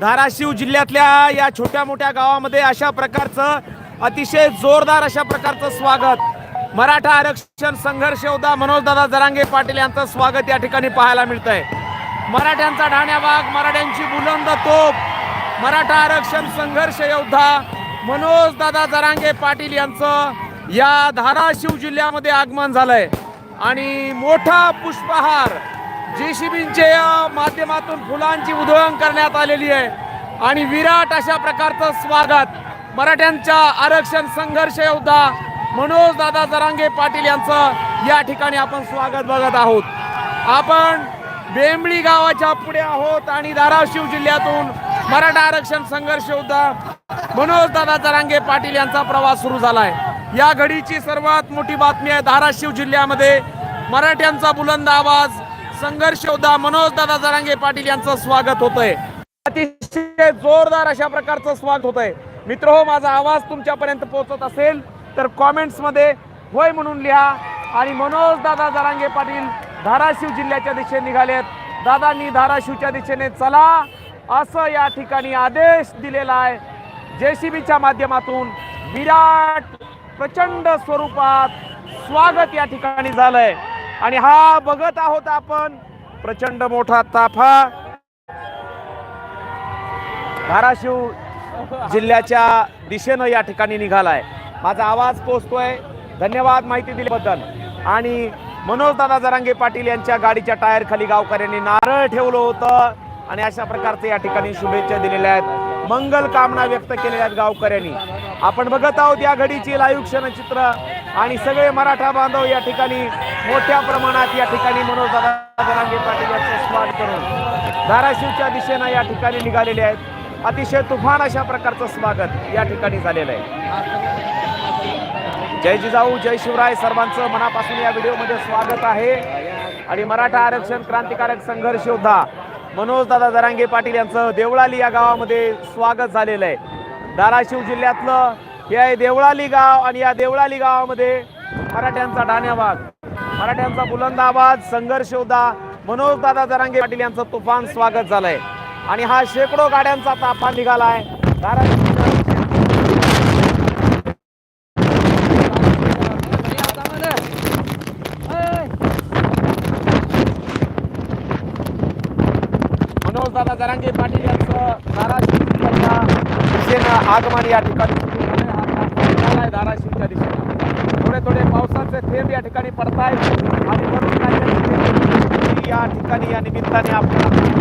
धाराशिव जिल्ह्यातल्या या छोट्या मोठ्या गावामध्ये अशा प्रकारचं अतिशय जोरदार अशा प्रकारचं स्वागत. मराठा आरक्षण संघर्ष योद्धा मनोजदादा जरांगे पाटील यांचं स्वागत या ठिकाणी पाहायला मिळतंय. मराठ्यांचा ढाण्याबाग मराठ्यांची बुलंद तोप मराठा आरक्षण संघर्ष योद्धा मनोजदादा जरांगे पाटील यांचं या धाराशिव जिल्ह्यामध्ये आगमन झालंय. आणि मोठा पुष्पहार जेसीबींच्या माध्यमातून फुलांची उधळण करण्यात आलेली आहे. आणि विराट अशा प्रकारचं स्वागत. मराठ्यांच्या आरक्षण संघर्ष योद्धा मनोज दादा जरांगे पाटील यांचं या ठिकाणी आपण स्वागत बघत आहोत. आपण बेंबळी गावाच्या पुढे आहोत आणि धाराशिव जिल्ह्यातून मराठा आरक्षण संघर्ष योद्धा मनोज दादा जरांगे पाटील यांचा प्रवास सुरू झालाय. या घडीची सर्वात मोठी बातमी आहे धाराशिव जिल्ह्यामध्ये. मराठ्यांचा बुलंद आवाज संघर्ष योद्धा मनोज दादा जरांगे पाटील यांचं स्वागत होतंय. अतिशय जोरदार अशा प्रकारचं स्वागत होतंय. मित्र हो माझा आवाज तुमच्यापर्यंत पोहोचत असेल तर कॉमेंट्समध्ये होय म्हणून लिहा आणि मनोज दादा जरांगे पाटील धाराशिव जिल्ह्याच्या दिशेने निघालेत. दादांनी धाराशिवच्या दिशेने चला. असं या ठिकाणी आदेश दिलेला आहे. जेसीबीच्या माध्यमातून विराट प्रचंड स्वरूपात स्वागत या ठिकाणी झालंय. आणि हा बघत आहोत आपण प्रचंड मोठा ताफा. धाराशिव जिल्ह्याच्या दिशेनं या ठिकाणी निघालाय. माझा आवाज पोचतोय धन्यवाद माहिती दिल्याबद्दल. आणि मनोजदादा जरांगे पाटील यांच्या गाडीच्या टायर खाली गावकऱ्यांनी नारळ ठेवलं होतं. आणि अशा प्रकारचे या ठिकाणी शुभेच्छा दिलेल्या आहेत. मंगल कामना व्यक्त केलेल्या आहेत गावकऱ्यांनी. आपण बघत आहोत या घडीची लाईव्ह क्षणचित्र. आणि सगळे मराठा बांधव या ठिकाणी मोठ्या प्रमाणात या ठिकाणी मनोज दादा जरांगे पाटील यांचं स्वागत करून धाराशिवच्या दिशेनं या ठिकाणी निघालेले आहेत. अतिशय तुफान अशा प्रकारचं स्वागत या ठिकाणी झालेलं आहे. जय जिजाऊ जय शिवराय सर्वांचं मनापासून या व्हिडिओमध्ये स्वागत आहे. आणि मराठा आरक्षण क्रांतिकारक संघर्ष योद्धा मनोज दादा जरांगे पाटील यांचं देवळाली या गावामध्ये स्वागत झालेलं आहे. धाराशिव जिल्ह्यातलं हे आहे देवळाली गाव आणि या देवळाली गावामध्ये मराठ्यांचा डाण्याबाग मराठ्यांचा बुलंद आवाज संघर्ष होता. मनोजदादा जरांगे पाटील यांचं तुफान स्वागत झालंय. आणि हा शेकडो गाड्यांचा ताफा निघालाय. मनोजदादा मनोज जरांगे पाटील यांचं धाराशिव आगमन या ठिकाणी. ताफा आहे धाराशिवच्या दिशेनं. थोडे थोडे पावसाचे थेंब या ठिकाणी पडत आहेत आणि म्हणून काही या ठिकाणी या निमित्ताने आपल्याला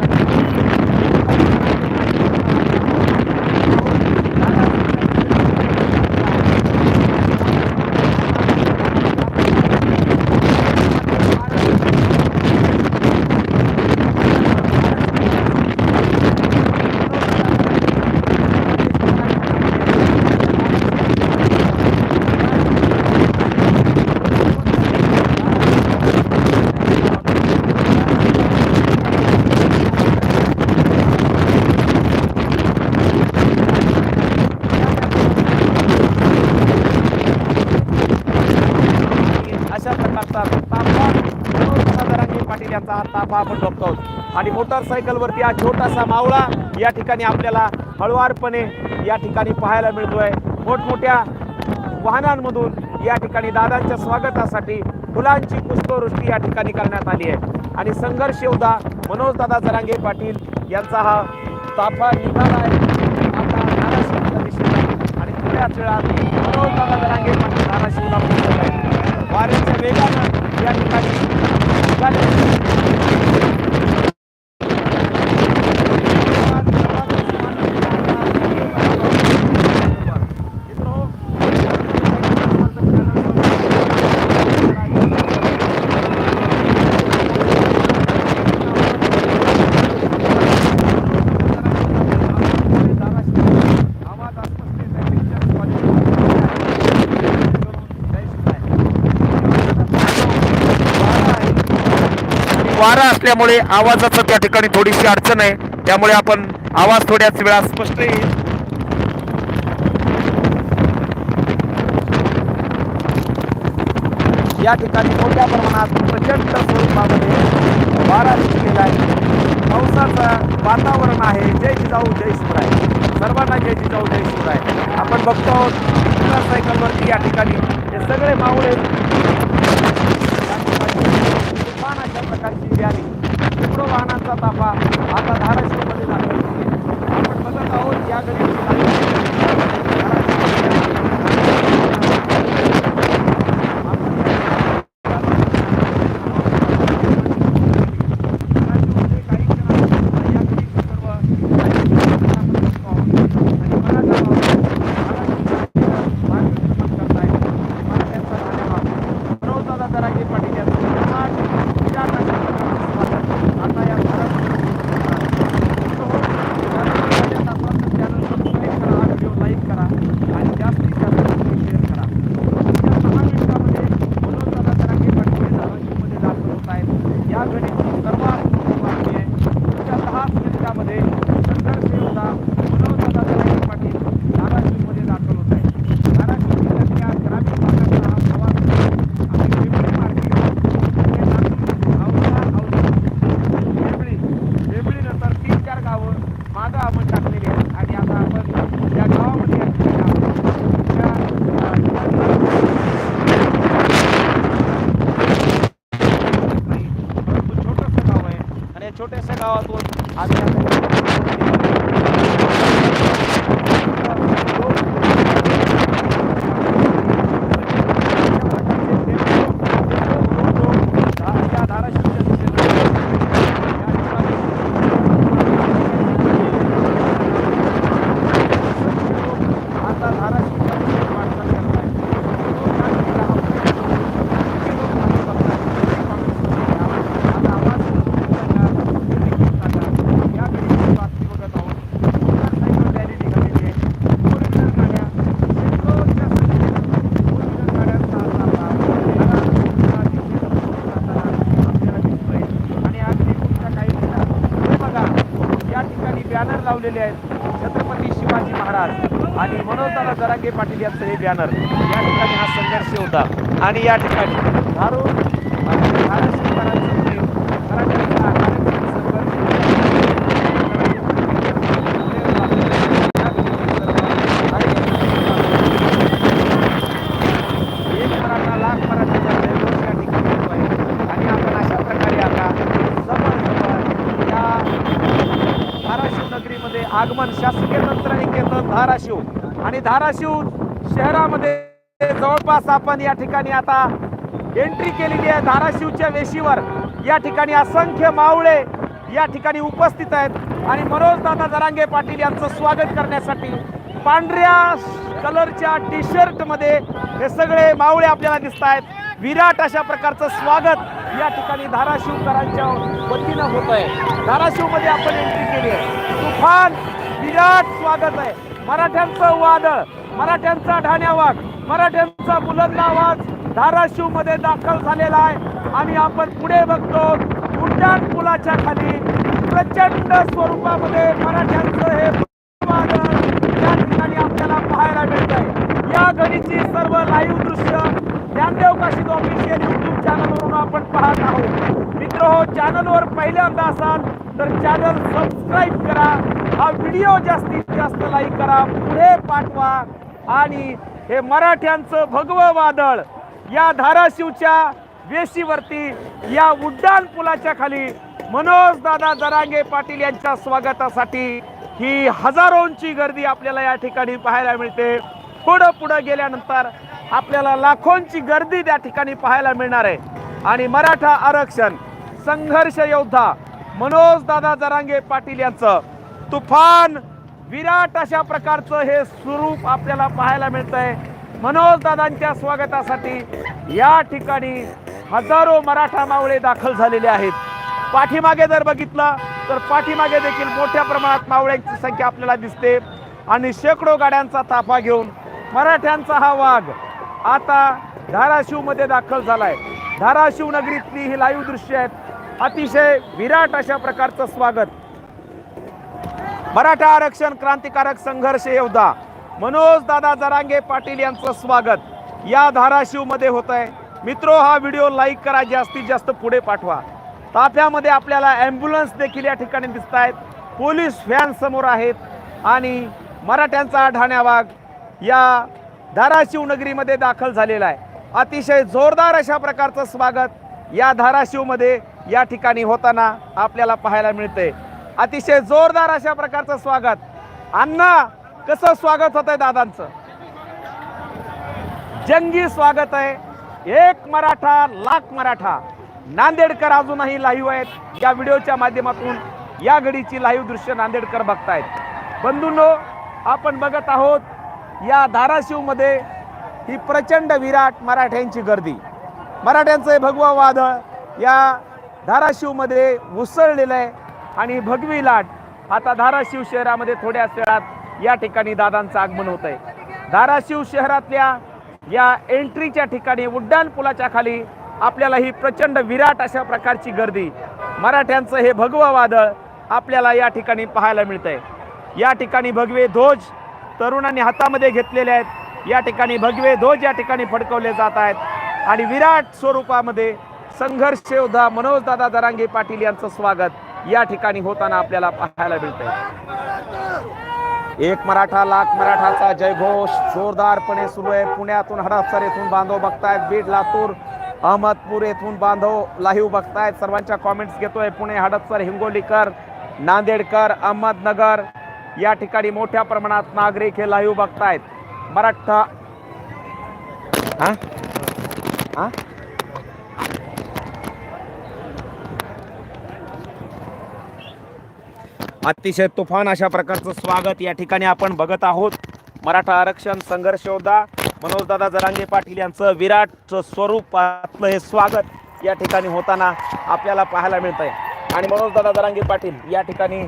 अशा प्रकारचा ताफा मनोज जरांगे पाटील पहा आपण बघतो. आणि मोटरसायकलवरती हा छोटासा मावळा या ठिकाणी आपल्याला हळवारपणे या ठिकाणी पाहायला मिळतोय. मोठमोठ्या वाहनांमधून या ठिकाणी दादांच्या स्वागतासाठी फुलांची पुष्पवृष्टी या ठिकाणी करण्यात आली आहे. आणि संघर्ष योद्धा मनोज दादा जरांगे पाटील यांचा हा ताफा निघाला आहे. आणि थोड्याच वेळात मनोज दादा जरांगे पाटील धाराशिवला पोहोचत आहेत. वाऱ्याच्या वेगानं या ठिकाणी वारा असल्यामुळे आवाजाचं त्या ठिकाणी थोडीशी अडचण आहे. त्यामुळे आपण आवाज थोड्याच वेळा स्पष्ट येईल. या ठिकाणी मोठ्या प्रमाणात प्रचंड स्वरूपामध्ये वारा दिसलेला आहे. पावसाचं वातावरण आहे. जय जिजाऊ जय शिवराय. सर्वांना जय जिजाऊ जय शिवराय. आपण बघतो मोटरसायकलवरती या ठिकाणी हे सगळे मावळे प्रकारची शेकडो वाहनांचा ताफा आता धाराशिवमध्ये दाखल आपण बघत आहोत या लावलेले आहेत. छत्रपती शिवाजी महाराज आणि मनोजदादा जरांगे पाटील यांचं हे बॅनर या ठिकाणी हा संघर्ष होता. आणि या ठिकाणी धारूर आणि धाराशिवकरांचं प्रेम, मराठ्यांचा आघाडीचा संघर्ष. एक मराठा लाख मराठ्याचा जयघोष या ठिकाणी होतो आहे आणि आपण अशा प्रकारे आता जवळ जवळ या धाराशिव नगरीमध्ये आगमन शासकीय तंत्रनिक केंद्र धाराशिव. आणि धाराशिव शहरामध्ये जवळपास आपण या ठिकाणी आता एंट्री केलेली आहे. धाराशिवच्या वेशीवर या ठिकाणी असंख्य मावळे या ठिकाणी उपस्थित आहेत. आणि मनोज दादा जरांगे पाटील यांचं स्वागत करण्यासाठी पांढऱ्या कलरच्या टी शर्टमध्ये हे सगळे मावळे आपल्याला दिसत आहेत. विराट अशा प्रकारचं स्वागत या ठिकाणी धाराशिवकरांच्या वतीनं होत आहे धाराशिवमध्ये आपण एंट्री केली आहे. तुफान विराट स्वागत आहे. मराठ्यांचं वादळ मराठ्यांचा ढाण्यावाग मराठ्यांचा बुलंद आवाज धाराशिवमध्ये दाखल झालेला आहे. आणि आपण पुढे बघतो उड्डाण पुलाच्या खाली प्रचंड स्वरूपामध्ये मराठ्यांचं हे वादळ या ठिकाणी आपल्याला पाहायला मिळत आहे या घडीची सर्व लाईव्ह दृश्य ज्ञानदेव काशीद ऑफिशियल युट्यूब चॅनलवरून आपण पाहत आहोत. मित्र हो चॅनलवर पहिल्यांदा असाल तर चॅनल सबस्क्राईब करा हा व्हिडिओ जास्तीत जास्त लाईक करा पुढे पाठवा. आणि हे मराठ्यांचं भगवं वादळ या धाराशिवच्या वेशीवरती या उड्डाण पुलाच्या खाली मनोज दादा दरांगे पाटील यांच्या स्वागतासाठी ही हजारोंची गर्दी आपल्याला या ठिकाणी पाहायला मिळते. पुढं पुढं गेल्यानंतर आपल्याला लाखोंची गर्दी त्या ठिकाणी पाहायला मिळणार आहे. आणि मराठा आरक्षण संघर्ष योद्धा मनोज दादा जरांगे पाटील यांचं तुफान विराट अशा प्रकारचं हे स्वरूप आपल्याला पाहायला मिळतंय. मनोज दादांच्या स्वागतासाठी या ठिकाणी हजारो मराठा मावळे दाखल झालेले आहेत. पाठीमागे जर बघितलं तर पाठीमागे देखील मोठ्या प्रमाणात मावळ्यांची संख्या आपल्याला दिसते. आणि शेकडो गाड्यांचा ताफा घेऊन मराठ्यांचा हा वाघ आता धाराशिवमध्ये दाखल झालाय. धाराशिव नगरीतली ही लाईव्ह दृश्य आहेत. अतिशय विराट अशा प्रकारचं स्वागत. मराठा आरक्षण क्रांतिकारक संघर्ष योद्धा मनोज दादा जरांगे पाटील यांचं स्वागत या धाराशिवमध्ये होत आहे मित्रो हा व्हिडिओ लाईक करा जास्तीत जास्त पुढे पाठवा. ताफ्यामध्ये आपल्याला ॲम्ब्युलन्स देखील या ठिकाणी दिसत आहेत पोलीस व्हॅन समोर आहेत आणि मराठ्यांचा ठाण्यावाग या धाराशिव नगरीमध्ये दाखल झालेला आहे. अतिशय जोरदार अशा प्रकारचं स्वागत या धाराशिवमध्ये या ठिकाणी होताना आपल्याला पाहायला मिळते अतिशय जोरदार अशा प्रकारचं स्वागत. अण्णा कसं स्वागत होत आहे दादांचं? जंगी स्वागत आहे. एक मराठा लाख मराठा. नांदेडकर अजूनही लाईव्ह आहेत. या व्हिडिओच्या माध्यमातून या घडीची लाईव्ह दृश्य नांदेडकर बघतायत. बंधूंनो आपण बघत आहोत या धाराशिवमध्ये ही प्रचंड विराट मराठ्यांची गर्दी. मराठ्यांचं हे भगवा वादळ या धाराशिवमध्ये उसळलेलं आहे आणि भगवी लाट आता धाराशिव शहरामध्ये थोड्याच वेळात या ठिकाणी दादांचं आगमन होत आहे धाराशिव शहरातल्या या एंट्रीच्या ठिकाणी उड्डाण पुलाच्या खाली आपल्याला ही प्रचंड विराट अशा प्रकारची गर्दी मराठ्यांचं हे भगवं वादळ आपल्याला या ठिकाणी पाहायला मिळतंय. या ठिकाणी भगवे ध्वज तरुणांनी हातामध्ये घेतलेले आहेत. या ठिकाणी भगवे ध्वज या ठिकाणी फडकवले जात आहेत. आणि विराट स्वरूपामध्ये संघर्ष योद्धा मनोजदादा दरांगे पाटील यांचं स्वागत या ठिकाणी होताना आपल्याला पाहायला मिळतंय. एक मराठा लाख मराठाचा जयघोष जोरदारपणे सुरू आहे. पुण्यातून हडपसर येथून बांधव बघतायत. बीड लातूर अहमदपूर येथून बांधव लाईव्ह बघतायत. सर्वांच्या कॉमेंट्स घेतोय. पुणे हडपसर हिंगोलीकर नांदेडकर अहमदनगर या ठिकाणी मोठ्या प्रमाणात नागरिक हे लाईव्ह बघतायत. मराठा हा? हा? अतिशय तुफान अशा प्रकारचं स्वागत या ठिकाणी आपण बघत आहोत. मराठा आरक्षण संघर्ष योद्धा मनोजदादा जरांगे पाटील यांचं विराटचं स्वरूपातलं हे स्वागत या ठिकाणी होताना आपल्याला पाहायला मिळत आहे आणि मनोजदादा जरांगे पाटील या ठिकाणी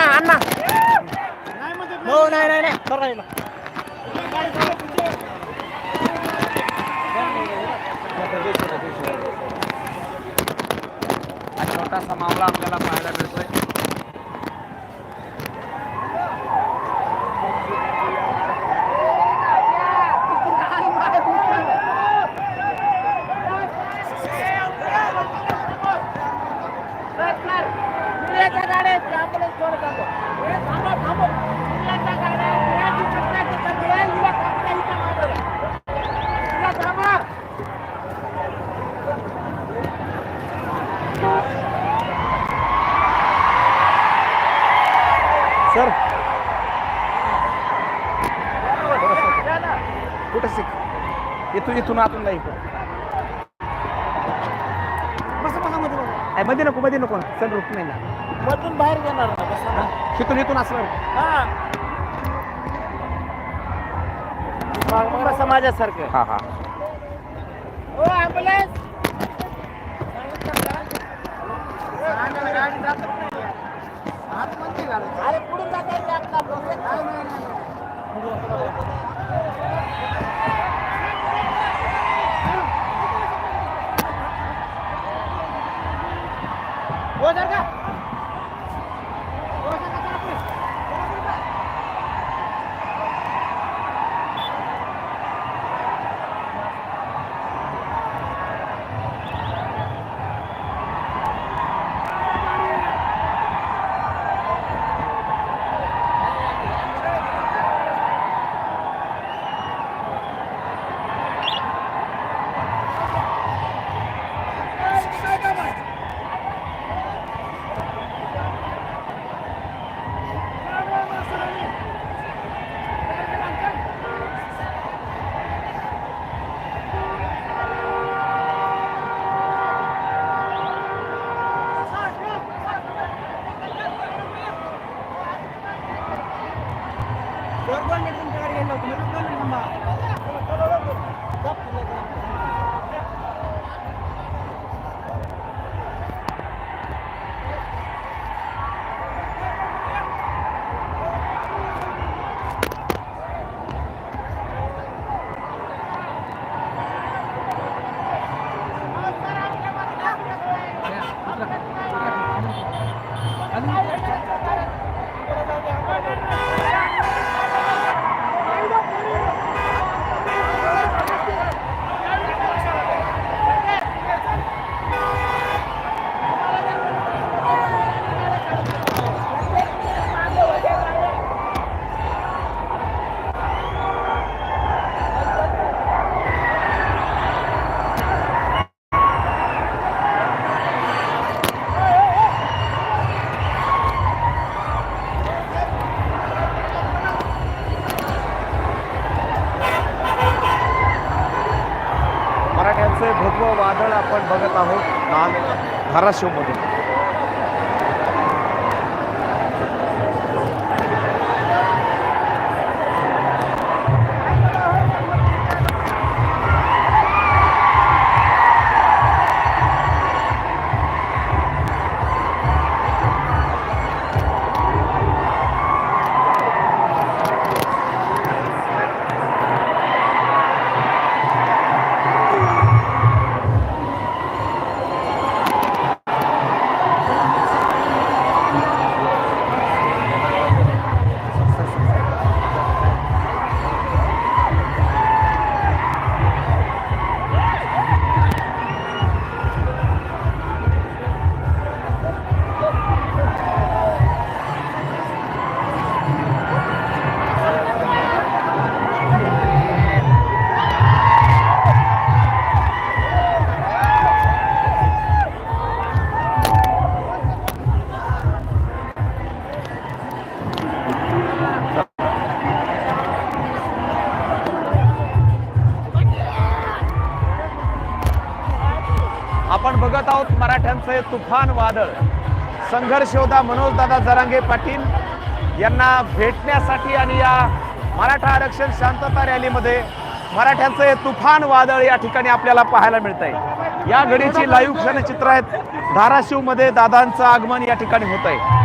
अण्णा अण्णा हो नाही नाही नाही. करायला हा छोटासा मावळा आपल्याला पाहायला मिळतोय. शिक इथून आतून नाही बसा बसा मध्ये बसा. मध्ये नको मध्ये नको. सर रुक नाही ना. मधून बाहेर घेणार ना बसा ना. इथून इथून असं हा. मग मग बसा माझ्यासारखं. हा हा. ॲम्ब्युलन्स अरे पुढून जाता हो मराठ्यांचे भगवं वादळ आपण बघत आहोत नाल धाराशिवमध्ये त्यांचं हे तुफान वादळ संघर्ष योद्धा मनोजदादा जरांगे पाटील यांना भेटण्यासाठी आणि या मराठा आरक्षण शांतता रॅलीमध्ये मराठ्यांचं हे तुफान वादळ या ठिकाणी आपल्याला पाहायला मिळत आहे या घडीची लाईव्ह क्षणचित्र आहेत. धाराशिवमध्ये दादांचं आगमन या ठिकाणी होत आहे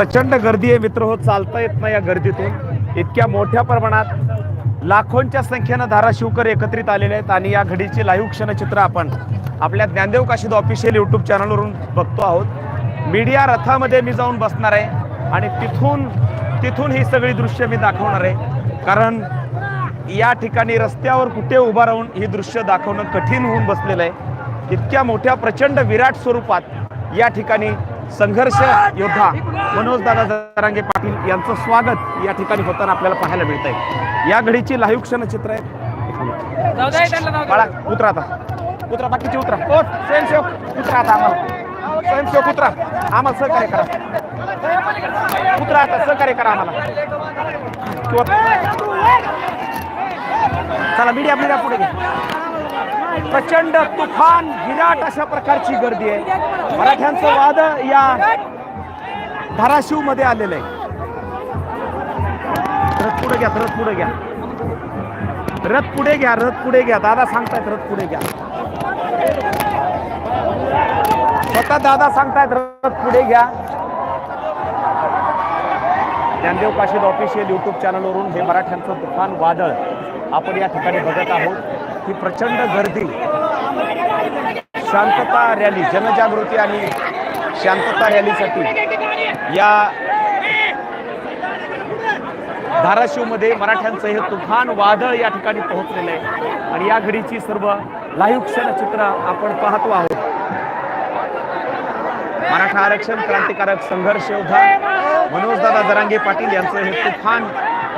प्रचंड गर्दी आहे मित्र हो चालता येत नाही या गर्दीतून. इतक्या मोठ्या प्रमाणात लाखोंच्या संख्येनं धाराशिवकर एकत्रित आलेले आहेत आणि या घडीची लाईव्ह क्षणचित्र आपण आपल्या ज्ञानदेव काशीद ऑफिशियल यूट्यूब चॅनलवरून बघतो आहोत. मीडिया रथामध्ये मी जाऊन बसणार आहे आणि तिथून तिथून ही सगळी दृश्य मी दाखवणार आहे. कारण या ठिकाणी रस्त्यावर कुठे उभा राहून ही दृश्य दाखवणं कठीण होऊन बसलेलं आहे. इतक्या मोठ्या प्रचंड विराट स्वरूपात या ठिकाणी संघर्ष योद्धा मनोजदादा जरांगे पाटील यांचं स्वागत या ठिकाणी होताना आपल्याला पाहायला मिळत आहे. या घडीची लाईव्ह क्षणचित्र आहे. बाळा उतरा आता. उतरा बाकीचे उतरा. ओ स्वयंसेवक. उतरा आता आम्हाला. स्वयंसेवक उतरा. आम्हाला सहकार्य करा. उतरा आता सहकार्य करा आम्हाला. किंवा चला मीडिया मीडिया पुढे घ्या प्रचंड तुफान विराट अशा प्रकारची गर्दी आहे. मराठ्यांचं वाद या धाराशिवमध्ये आलेलं आहे. रथ पुढे घ्या रथ पुढे घ्या. रथ पुढे घ्या रथ पुढे घ्या. दादा सांगतायत रथ पुढे घ्या. स्वतः दादा सांगतायत रथ पुढे घ्या. ज्ञानदेव काशीद ऑफिशियल युट्यूब चॅनलवरून हे मराठ्यांचं तुफान वादळ आपण या ठिकाणी बघत आहोत. ही प्रचंड गर्दी शांतता रॅली जनजागृती आणि शांतता रॅलीसाठी या धाराशिवमध्ये मराठ्यांचं हे तुफान वादळ या ठिकाणी पोहोचलेलं आहे. आणि या घडीची सर्व लाईव्ह क्षणचित्र आपण पाहतो आहोत. मराठा आरक्षण क्रांतिकारक संघर्ष योद्धा मनोजदादा जरांगे पाटील यांचं हे तुफान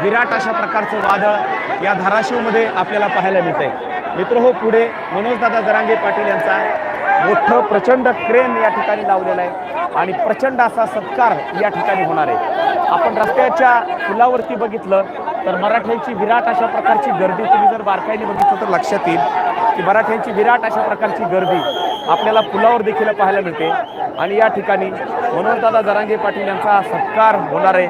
विराट अशा प्रकारचं वादळ या धाराशिवमध्ये आपल्याला पाहायला मिळतंय. मित्र हो पुढे मनोजदादा जरांगे पाटील यांचा मोठं प्रचंड क्रेन या ठिकाणी लावलेलं आहे आणि प्रचंड असा सत्कार या ठिकाणी होणार आहे. आपण रस्त्याच्या पुलावरती बघितलं तर मराठ्यांची विराट अशा प्रकारची गर्दी तुम्ही जर बारकाईने बघितलं तर लक्षात येईल की मराठ्यांची विराट अशा प्रकारची गर्दी आपल्याला पुलावर देखील पाहायला मिळते. आणि या ठिकाणी मनोहरदादा जरांगे पाटील यांचा सत्कार होणार आहे.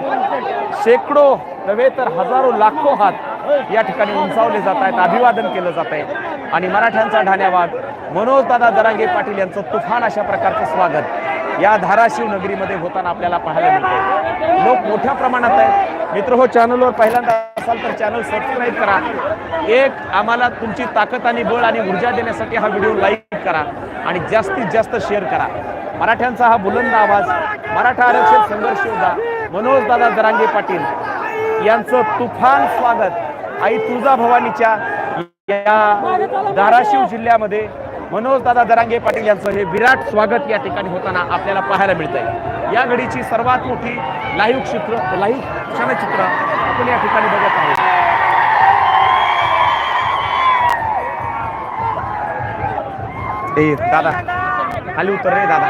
शेकडो नव्हे तर हजारो लाखो हात या ठिकाणी उंचावले जात आहेत अभिवादन केलं जात आहे. आणि मराठ्यांचा ढाण्यावाद मनोजदादा जरांगे पाटील यांचं तुफान अशा प्रकारचं स्वागत या धाराशिव नगरीमध्ये होताना आपल्याला पाहायला मिळते लोक मोठ्या प्रमाणात आहेत. मित्र हो चॅनलवर पहिल्यांदा असाल तर चॅनल सबस्क्राईब करा. एक आम्हाला तुमची ताकद आणि बळ आणि ऊर्जा देण्यासाठी हा व्हिडिओ लाईक करा. आणि जास्तीत जास्त शेअर करा. मराठ्यांचा हा बुलंद आवाज मराठा आरक्षण संघर्ष योद्धा मनोजदादा दरांगे पाटील यांचं तुफान स्वागत आई तुळजा भवानीच्या या धाराशिव जिल्ह्यामध्ये मनोज दादा दरांगे पाटील यांचं हे विराट स्वागत या ठिकाणी होताना आपल्याला पाहायला मिळत आहे या घडीची सर्वात मोठी लाईव्ह चित्र लाईव्ह क्षणचित्र आपण या ठिकाणी बघत आहोत. ए दादा. खाली उतर रे दादा.